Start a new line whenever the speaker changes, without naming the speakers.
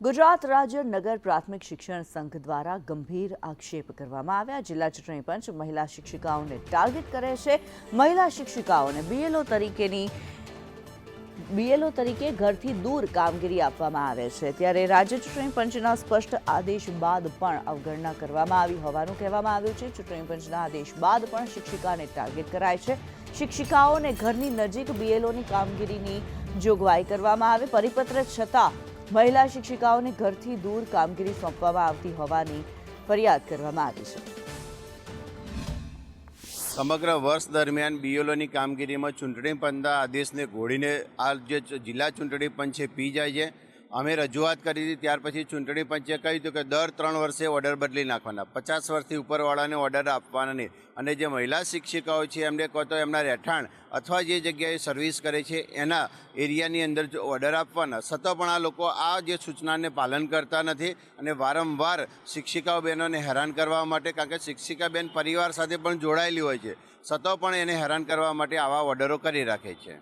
ગુજરાત રાજ્ય નગર પ્રાથમિક શિક્ષણ સંઘ દ્વારા ગંભીર આક્ષેપ કરવામાં આવ્યા. જિલ્લા ચૂંટણી પંચ મહિલા શિક્ષિકાઓને ટાર્ગેટ કરે છે. મહિલા શિક્ષિકાઓને બીએલઓ તરીકેની બીએલઓ તરીકે ઘરથી દૂર કામગીરી આપવામાં આવે છે. ત્યારે રાજ્ય ચૂંટણી પંચના સ્પષ્ટ આદેશ બાદ પણ અવગણના કરવામાં આવી હોવાનું કહેવામાં આવ્યું છે. ચૂંટણી પંચના આદેશ બાદ પણ શિક્ષિકાને ટાર્ગેટ કરાય છે. શિક્ષિકાઓને ઘરની નજીક બીએલઓની કામગીરીની જોગવાઈ કરવામાં આવે. પરિપત્ર છતાં મહિલા શિક્ષિકાઓને ઘરથી દૂર કામગીરી સોંપવામાં આવતી હોવાની ફરિયાદ કરવામાં આવી છે.
સમગ્ર વર્ષ દરમિયાન બીએલઓની કામગીરીમાં ચૂંટણી પંચના આદેશને ઘોડીને આ જે જિલ્લા ચૂંટણી પંચ છે પી જાય છે. અમે રજૂઆત કરી હતી, ત્યાર પછી ચૂંટણી પંચે કહ્યું હતું કે દર ત્રણ વર્ષે ઓર્ડર બદલી નાખવાના. પચાસ વર્ષથી ઉપરવાળાને ઓર્ડર આપવાના નહીં. અને જે મહિલા શિક્ષિકાઓ છે, એમને કહો તો એમના રહેઠાણ અથવા જે જગ્યાએ સર્વિસ કરે છે, એના એરિયાની અંદર ઓર્ડર આપવાના. છતાં પણ આ લોકો આ જે સૂચનાને પાલન કરતા નથી અને વારંવાર શિક્ષિકાઓ બહેનોને હેરાન કરવા માટે, કારણ કે શિક્ષિકા બેન પરિવાર સાથે પણ જોડાયેલી હોય છે છતાં પણ એને હેરાન કરવા માટે આવા ઓર્ડરો કરી રાખે છે.